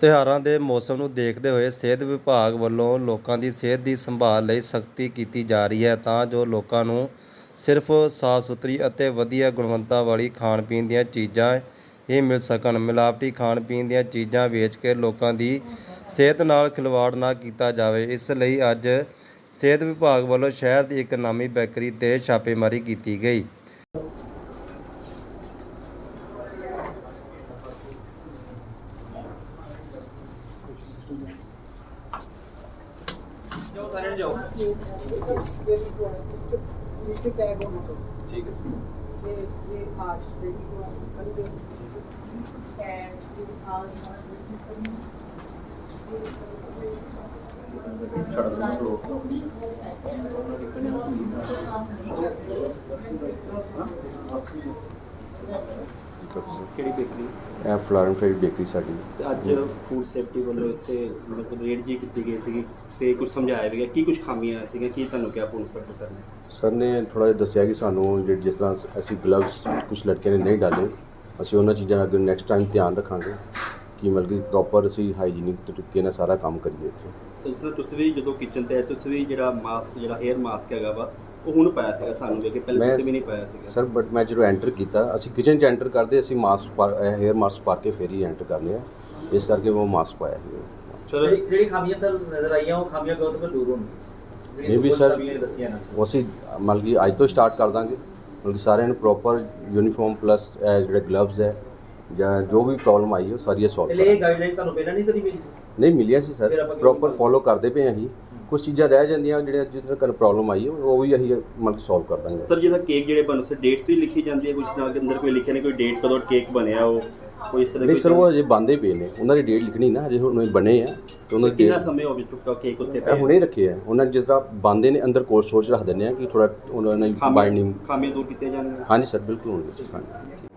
ਤਿਉਹਾਰਾਂ ਦੇ ਮੌਸਮ ਨੂੰ ਦੇਖਦੇ ਹੋਏ ਸਿਹਤ ਵਿਭਾਗ ਵੱਲੋਂ ਲੋਕਾਂ ਦੀ ਸਿਹਤ ਦੀ ਸੰਭਾਲ ਲਈ ਸਖਤੀ ਕੀਤੀ ਜਾ ਰਹੀ ਹੈ ਤਾਂ ਜੋ ਲੋਕਾਂ ਨੂੰ ਸਿਰਫ ਸਾਫ਼ ਸੁਥਰੀ ਅਤੇ ਵਧੀਆ ਗੁਣਵੱਤਾ ਵਾਲੀ ਖਾਣ ਪੀਣ ਦੀਆਂ ਚੀਜ਼ਾਂ ਹੀ ਮਿਲ ਸਕਣ। ਮਿਲਾਵਟੀ ਖਾਣ ਪੀਣ ਦੀਆਂ ਚੀਜ਼ਾਂ ਵੇਚ ਕੇ ਲੋਕਾਂ ਦੀ ਸਿਹਤ ਨਾਲ ਖਿਲਵਾੜ ਨਾ ਕੀਤਾ ਜਾਵੇ। ਇਸ ਲਈ ਅੱਜ ਸਿਹਤ ਵਿਭਾਗ ਵੱਲੋਂ ਸ਼ਹਿਰ ਦੀ ਇੱਕ ਨਾਮੀ ਬੈਕਰੀ ਤੇ ਛਾਪੇਮਾਰੀ ਕੀਤੀ ਗਈ। नीचे टैग होना चाहिए ਠੀਕ ਹੈ ये ये आज रेडी हुआ कल दे and ये आज ਕਿਹੜੀ ਬੇਕਰੀ ਇਹ ਫਲੋਰਨ ਫੇਡ ਬੇਕਰੀ ਸਾਡੀ। ਤੇ ਅੱਜ ਫੂਡ ਸੇਫਟੀ ਵੱਲੋਂ ਇੱਥੇ ਮਤਲਬ ਰੇਡ ਜੀ ਕੀਤੀ ਗਈ ਸੀਗੀ ਤੇ ਕੁਝ ਸਮਝਾਇਆ ਵੀ ਗਿਆ। ਕੀ ਕੁਝ ਖਾਮੀਆਂ ਸੀਗੀਆਂ? ਕੀ ਤੁਹਾਨੂੰ ਕਿਹਾ ਫੂਡ ਇੰਸਪੈਕਟਰ ਸਰ ਨੇ? ਸਰ ਨੇ ਥੋੜਾ ਜਿਹਾ ਦੱਸਿਆ ਕਿ ਸਾਨੂੰ ਜਿਹੜੇ ਜਿਸ ਤਰ੍ਹਾਂ ਅਸੀਂ ਗਲਵਸ ਕੁਝ ਲੜਕੇ ਨੇ ਨਹੀਂ ਡਾਲੇ ਅਸੀਂ ਉਹਨਾਂ ਚੀਜ਼ਾਂ ਦਾ ਅੱਗੇ ਨੈਕਸਟ ਟਾਈਮ ਧਿਆਨ ਰੱਖਾਂਗੇ ਕਿ ਮਤਲਬ ਕਿ ਪ੍ਰੋਪਰ ਅਸੀਂ ਹਾਈਜੀਨਿਕ ਤਰੀਕੇ ਨਾਲ ਸਾਰਾ ਕੰਮ ਕਰੀਏ ਇੱਥੇ। ਸੋ ਇਸ ਤੁਸੀਂ ਵੀ ਜਦੋਂ ਕਿਚਨ ਤੇ ਆਏ ਤੁਸੀਂ ਵੀ ਜਿਹੜਾ ਮਾਸਕ ਜਿਹੜਾ 에ਅਰ ਮਾਸਕ ਹੈਗਾ ਵਾ ਉਹ ਹੁਣ ਪਾਇਆ ਸੀਗਾ ਸਾਨੂੰ ਵੇਖ ਕੇ ਪਹਿਲਾਂ ਮੈਂ- ਤੁਸੀਂ ਵੀ ਨਹੀਂ ਪਾਇਆ ਸੀਗਾ। ਸਰ ਬਟ ਮੈਂ ਜਦੋਂ ਐਂਟਰ ਕੀਤਾ ਅਸੀਂ ਕਿਚਨ 'ਚ ਐਂਟਰ ਕਰਦੇ ਅਸੀਂ ਮਾਸਕ ਹੇਅਰ ਮਾਸਕ ਪਾ ਕੇ ਫਿਰ ਹੀ ਐਂਟਰ ਕਰਨੇ ਆ। ਇਸ ਕਰਕੇ ਉਹ ਮਾਸਕ ਪਾਇਆ ਸੀ। ਚਲੋ। ਜਿਹੜੀ ਜਿਹੜੀ ਖਾਮੀਆਂ ਸਰ ਨਜ਼ਰ ਆਈਆਂ ਉਹ ਖਾਮੀਆਂ ਕਦੋਂ ਤੱਕ ਦੂਰ ਹੋਣਗੀਆਂ। ਇਹ ਵੀ ਸਰ- ਖਾਮੀਆਂ ਦੱਸੀਆਂ ਨਾ। ਉਹ ਅਸੀਂ ਮਤਲਬ ਕਿ ਅੱਜ ਤੋਂ ਸਟਾਰਟ ਕਰ ਦਾਂਗੇ। ਮਤਲਬ ਕਿ ਸਾਰਿਆਂ ਨੂੰ ਪ੍ਰੋਪਰ ਯੂਨੀਫਾਰਮ ਪਲੱਸ ਜਿਹੜੇ ਗਲਵਜ਼ ਹੈ ਜਾਂ ਜੋ ਵੀ ਪ੍ਰੋਬਲਮ ਆਈ ਹੈ ਸਾਰੀਆਂ ਸੋਲਵ ਪਹਿਲੇ ਇਹ ਗਾਈਡਲਾਈਨ ਤੁਹਾਨੂੰ ਪਹਿਲਾਂ ਨਹੀਂ ਕਦੀ ਮਿਲੀ ਸੀ? ਨਹੀਂ ਮਿਲਿਆ ਸੀ ਫਿਰ ਸਰ ਆਪਾਂ ਪ੍ਰੋਪਰ? ਫੋਲੋ ਕਰਦੇ ਪਏ ਹਾਂ ਅਸੀਂ। ਕੁਝ ਚੀਜ਼ਾਂ ਰਹਿ ਜਾਂਦੀਆਂ ਜਿਹੜੀਆਂ ਜਿਸ ਤਰ੍ਹਾਂ ਪ੍ਰੋਬਲਮ ਆਈ ਹੈ ਉਹ ਵੀ ਅਸੀਂ ਮਤਲਬ ਸੋਲਵ ਕਰ ਦਾਂਗੇ। ਸਰ ਜਿਹਦਾ ਕੇਕ ਜਿਹੜੇ ਬਣ ਸੇ ਡੇਟਸ ਵੀ ਲਿਖੀ ਜਾਂਦੀ ਹੈ ਕੁਝ ਨਾਲ ਦੇ ਅੰਦਰ ਕੋਈ ਲਿਖਿਆ ਨਹੀਂ ਕੋਈ ਡੇਟ ਕਦੋਂ ਕੇਕ ਬਣਿਆ ਉਹ ਕੋਈ ਇਸ ਤਰ੍ਹਾਂ ਨਹੀਂ ਸਰ ਉਹ ਅਜੇ ਬੰਦੇ ਪਏ ਨੇ ਉਹਨਾਂ ਦੀ ਡੇਟ ਲਿਖਣੀ ਨਾ ਅਜੇ ਹੁਣ ਬਣੇ ਆ ਤੇ ਉਹਨਾਂ ਦੀ ਕਿੰਨਾ date- ਸਮੇਂ ਹੋ ਗਿਆ ਚੁੱਕਾ ਕੇਕ ਉੱਤੇ ਇਹ ਹੁਣੇ ਰੱਖੇ ਆ ਉਹਨਾਂ ਜਿਸ ਤਰ੍ਹਾਂ ਬੰਦੇ ਨੇ ਅੰਦਰ ਕੋਲ ਸੋਚ ਰੱਖ ਦਿੰਦੇ ਆ ਕਿ ਥੋੜਾ ਉਹਨਾਂ ਨੇ ਬਾਈਂਡਿੰਗ ਖਾਮੀਆਂ ਦੂਰ ਕੀਤੀਆਂ ਜਾਣਗੀਆਂ। ਹਾਂਜੀ ਸਰ ਬਿਲਕੁਲ ਹੋਣਗੇ ਹਾਂਜੀ।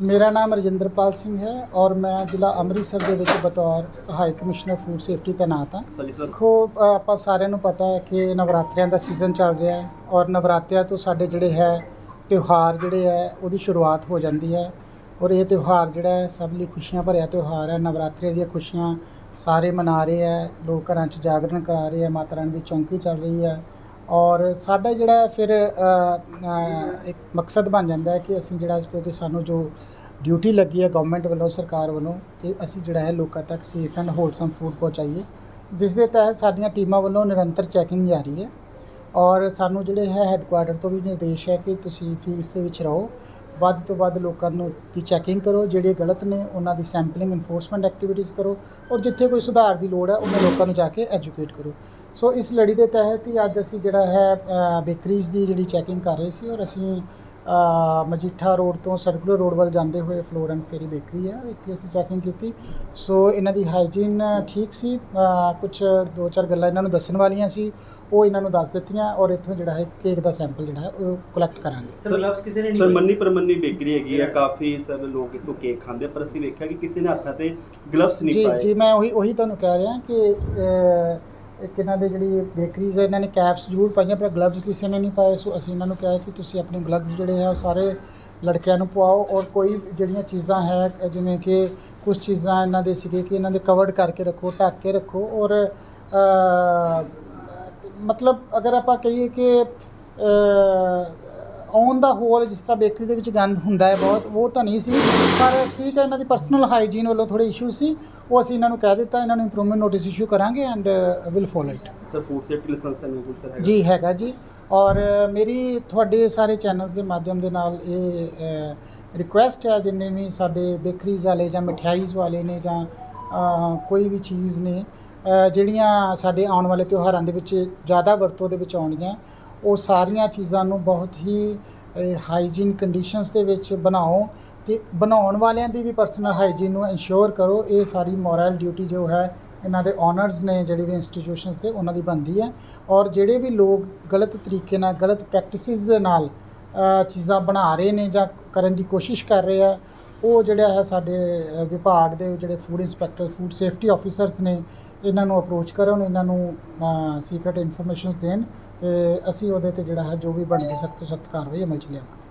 ਮੇਰਾ ਨਾਮ ਰਜਿੰਦਰਪਾਲ ਸਿੰਘ ਹੈ ਔਰ ਮੈਂ ਜ਼ਿਲ੍ਹਾ ਅੰਮ੍ਰਿਤਸਰ ਦੇ ਵਿੱਚ ਬਤੌਰ ਸਹਾਇਕ ਕਮਿਸ਼ਨਰ ਫੂਡ ਸੇਫਟੀ ਤੈਨਾਤ ਹਾਂ। ਦੇਖੋ ਆਪਾਂ ਸਾਰਿਆਂ ਨੂੰ ਪਤਾ ਹੈ ਕਿ ਨਵਰਾਤਰਿਆਂ ਦਾ ਸੀਜ਼ਨ ਚੱਲ ਰਿਹਾ ਹੈ ਔਰ ਨਵਰਾਤਰਿਆਂ ਤੋਂ ਸਾਡੇ ਜਿਹੜੇ ਹੈ ਤਿਉਹਾਰ ਜਿਹੜੇ ਹੈ ਉਹਦੀ ਸ਼ੁਰੂਆਤ ਹੋ ਜਾਂਦੀ ਹੈ ਔਰ ਇਹ ਤਿਉਹਾਰ ਜਿਹੜਾ ਹੈ ਸਭ ਲਈ ਖੁਸ਼ੀਆਂ ਭਰਿਆ ਤਿਉਹਾਰ ਹੈ। ਨਵਰਾਤਰੀ ਦੀਆਂ ਖੁਸ਼ੀਆਂ ਸਾਰੇ ਮਨਾ ਰਹੇ ਹੈ ਲੋਕ ਘਰਾਂ 'ਚ ਜਾਗਰਣ ਕਰਾ ਰਹੇ ਹੈ ਮਾਤਾ ਰਾਣੀ ਦੀ ਚੌਂਕੀ ਚੱਲ ਰਹੀ ਹੈ। ਔਰ ਸਾਡਾ ਜਿਹੜਾ ਫਿਰ ਇੱਕ ਮਕਸਦ ਬਣ ਜਾਂਦਾ ਹੈ ਕਿ ਅਸੀਂ ਜਿਹੜਾ, ਕਿਉਂਕਿ ਸਾਨੂੰ ਜੋ ਡਿਊਟੀ ਲੱਗੀ ਹੈ ਗਵਰਨਮੈਂਟ ਵੱਲੋਂ, ਸਰਕਾਰ ਵੱਲੋਂ, ਕਿ ਅਸੀਂ ਜਿਹੜਾ ਹੈ ਲੋਕਾਂ ਤੱਕ ਸੇਫ ਐਂਡ ਹੋਲਸਮ ਫੂਡ ਪਹੁੰਚਾਈਏ। ਜਿਸ ਦੇ ਤਹਿਤ ਸਾਡੀਆਂ ਟੀਮਾਂ ਵੱਲੋਂ ਨਿਰੰਤਰ ਚੈਕਿੰਗ ਜਾਰੀ ਹੈ। ਔਰ ਸਾਨੂੰ ਜਿਹੜੇ ਹੈ ਹੈੱਡਕੁਆਟਰ ਤੋਂ ਵੀ ਨਿਰਦੇਸ਼ ਹੈ ਕਿ ਤੁਸੀਂ ਫੀਲਡਸ ਦੇ ਵਿੱਚ ਰਹੋ। ਵੱਧ ਤੋਂ ਵੱਧ ਲੋਕਾਂ ਨੂੰ ਦੀ ਚੈਕਿੰਗ ਕਰੋ। ਜਿਹੜੇ ਗਲਤ ਨੇ, ਉਹਨਾਂ ਦੀ ਸੈਂਪਲਿੰਗ ਇਨਫੋਰਸਮੈਂਟ ਐਕਟੀਵਿਟੀਜ਼ ਕਰੋ। ਔਰ ਜਿੱਥੇ ਕੋਈ ਸੁਧਾਰ ਦੀ ਲੋੜ ਹੈ, ਉਹਨਾਂ ਲੋਕਾਂ ਨੂੰ ਜਾ ਕੇ ਐਜੂਕੇਟ ਕਰੋ। ਸੋ ਇਸ ਲੜੀ ਦੇ ਤਹਿਤ ਹੀ ਅੱਜ ਅਸੀਂ ਜਿਹੜਾ ਹੈ ਬੇਕਰੀਜ਼ ਦੀ ਜਿਹੜੀ ਚੈਕਿੰਗ ਕਰ ਰਹੇ ਸੀ ਔਰ ਅਸੀਂ ਅ, ਮਜੀਠਾ ਰੋਡ ਤੋਂ ਸਰਕੂਲਰ ਰੋਡ ਵੱਲ ਜਾਂਦੇ ਹੋਏ ਫਲੋਰ ਐਂਡ ਫੇਰੀ ਬੇਕਰੀ ਹੈ ਇੱਥੇ ਅਸੀਂ ਚੈਕਿੰਗ ਕੀਤੀ। ਸੋ ਇਹਨਾਂ ਦੀ ਹਾਈਜੀਨ ਠੀਕ ਸੀ ਕੁਝ ਦੋ ਚਾਰ ਗੱਲਾਂ ਇਹਨਾਂ ਨੂੰ ਦੱਸਣ ਵਾਲੀਆਂ ਸੀ ਉਹ ਇਹਨਾਂ ਨੂੰ ਦੱਸ ਦਿੱਤੀਆਂ ਔਰ ਇੱਥੋਂ ਜਿਹੜਾ ਹੈ ਕੇਕ ਦਾ ਸੈਂਪਲ ਜਿਹੜਾ ਹੈ ਉਹ ਕਲੈਕਟ ਕਰਾਂਗੇ। ਸਰ ਗਲਵਸ ਕਿਸੇ ਨੇ ਨਹੀਂ ਸਰ। ਮੰਨੀ ਪਰਮੰਨੀ ਬੇਕਰੀ ਹੈਗੀ ਆ ਕਾਫੀ ਸਰ ਲੋਕ ਇੱਥੋਂ ਕੇਕ ਖਾਂਦੇ ਪਰ ਅਸੀਂ ਵੇਖਿਆ ਕਿ ਕਿਸੇ ਨੇ ਹੱਥਾਂ ਤੇ ਗਲਵਸ ਨਹੀਂ ਜੀ ਪਾਏ। ਜੀ ਮੈਂ ਉਹੀ ਉਹੀ ਤੁਹਾਨੂੰ ਕਹਿ ਰਿਹਾ ਕਿ ਇੱਕ ਇਹਨਾਂ ਦੇ ਜਿਹੜੀ ਬੇਕਰੀਜ਼ ਹੈ ਇਹਨਾਂ ਨੇ ਕੈਪਸ ਜ਼ਰੂਰ ਪਾਈਆਂ, ਪਰ ਗਲਵਜ਼ ਕਿਸੇ ਨੇ ਨਹੀਂ ਪਾਏ। ਸੋ ਅਸੀਂ ਇਹਨਾਂ ਨੂੰ ਕਿਹਾ ਕਿ ਤੁਸੀਂ ਆਪਣੇ ਗਲਵਜ਼ ਜਿਹੜੇ ਆ, ਉਹ ਸਾਰੇ ਲੜਕਿਆਂ ਨੂੰ ਪਵਾਓ ਔਰ ਕੋਈ ਜਿਹੜੀਆਂ ਚੀਜ਼ਾਂ ਹੈ, ਜਿਵੇਂ ਕਿ ਕੁਝ ਚੀਜ਼ਾਂ ਇਹਨਾਂ ਦੇ ਸੀਗੇ ਕਿ ਇਹਨਾਂ ਦੇ ਕਵਰਡ ਕਰਕੇ ਰੱਖੋ, ਢੱਕ ਕੇ ਰੱਖੋ ਔਰ ਮਤਲਬ ਅਗਰ ਆਪਾਂ ਕਹੀਏ ਕਿ ਔਨ ਦਾ ਹੋਲ ਜਿਸ ਤਰ੍ਹਾਂ ਬੇਕਰੀ ਦੇ ਵਿੱਚ ਗੰਦ ਹੁੰਦਾ ਹੈ ਬਹੁਤ ਉਹ ਤਾਂ ਨਹੀਂ ਸੀ। ਪਰ ਠੀਕ ਹੈ ਇਹਨਾਂ ਦੀ ਪਰਸਨਲ ਹਾਈਜੀਨ ਵੱਲੋਂ ਥੋੜੇ ਇਸ਼ੂ ਸੀ। ਉਹ ਅਸੀਂ ਇਹਨਾਂ ਨੂੰ ਕਹਿ ਦਿੱਤਾ ਇਹਨਾਂ ਨੂੰ ਇੰਪਰੂਵਮੈਂਟ ਨੋਟਿਸ ਇਸ਼ੂ ਕਰਾਂਗੇ and will follow it sir food safety license ਕੋਈ ਸਰ ਹੈਗਾ। ਜੀ ਹੈਗਾ ਜੀ। ਔਰ ਮੇਰੀ ਤੁਹਾਡੇ ਸਾਰੇ ਚੈਨਲਸ ਦੇ ਮਾਧਿਅਮ ਦੇ ਨਾਲ ਇਹ ਰਿਕੁਐਸਟ ਹੈ ਜਿੰਨੇ ਵੀ ਸਾਡੇ ਬੇਕਰੀਜ਼ ਵਾਲੇ ਜਾਂ ਮਠਿਆਈਜ਼ ਵਾਲੇ ਨੇ ਜਾਂ ਕੋਈ ਵੀ ਚੀਜ਼ ਨੇ ਜਿਹੜੀਆਂ ਸਾਡੇ ਆਉਣ ਵਾਲੇ ਤਿਉਹਾਰਾਂ ਦੇ ਵਿੱਚ ਜ਼ਿਆਦਾ ਵਰਤੋਂ ਦੇ ਵਿੱਚ ਆਉਣਗੀਆਂ ਉਹ ਸਾਰੀਆਂ ਚੀਜ਼ਾਂ ਨੂੰ ਬਹੁਤ ਹੀ ਹਾਈਜੀਨ ਕੰਡੀਸ਼ਨਸ ਦੇ ਵਿੱਚ ਬਣਾਓ ਤੇ ਬਣਾਉਣ ਵਾਲਿਆਂ ਦੀ ਵੀ ਪਰਸਨਲ ਹਾਈਜੀਨ ਨੂੰ ਇਨਸ਼ੋਰ ਕਰੋ। ਇਹ ਸਾਰੀ ਮੋਰਲ ਡਿਊਟੀ ਜੋ ਹੈ, ਇਹਨਾਂ ਦੇ ਓਨਰਸ ਨੇ ਜਿਹੜੇ ਵੀ ਇੰਸਟੀਟਿਊਸ਼ਨਸ ਤੇ ਉਹਨਾਂ ਦੀ ਬਣਦੀ ਹੈ। ਔਰ ਜਿਹੜੇ ਵੀ ਲੋਕ ਗਲਤ ਤਰੀਕੇ ਨਾਲ, ਗਲਤ ਪ੍ਰੈਕਟਿਸਿਸ ਦੇ ਨਾਲ ਚੀਜ਼ਾਂ ਬਣਾ ਰਹੇ ਨੇ ਜਾਂ ਕਰਨ ਦੀ ਕੋਸ਼ਿਸ਼ ਕਰ ਰਹੇ ਆ, ਉਹ ਜਿਹੜਾ ਹੈ ਸਾਡੇ ਵਿਭਾਗ ਦੇ ਜਿਹੜੇ food inspector food safety officers ਨੇ, ਇਹਨਾਂ ਨੂੰ ਅਪਰੋਚ ਕਰਨ ਇਹਨਾਂ ਨੂੰ ਸੀਕ੍ਰੀਟ ਇਨਫੋਰਮੇਸ਼ਨਸ ਦੇਣ। ਤੇ ਅਸੀਂ ਉਹਦੇ ਤੇ ਜਿਹੜਾ ਹੈ ਜੋ ਵੀ ਬਣਦੀ ਸਖਤ ਤੋਂ ਸਖਤ ਕਾਰਵਾਈ ਅਮਲ ਚ ਲਿਆਵਾਂਗੇ।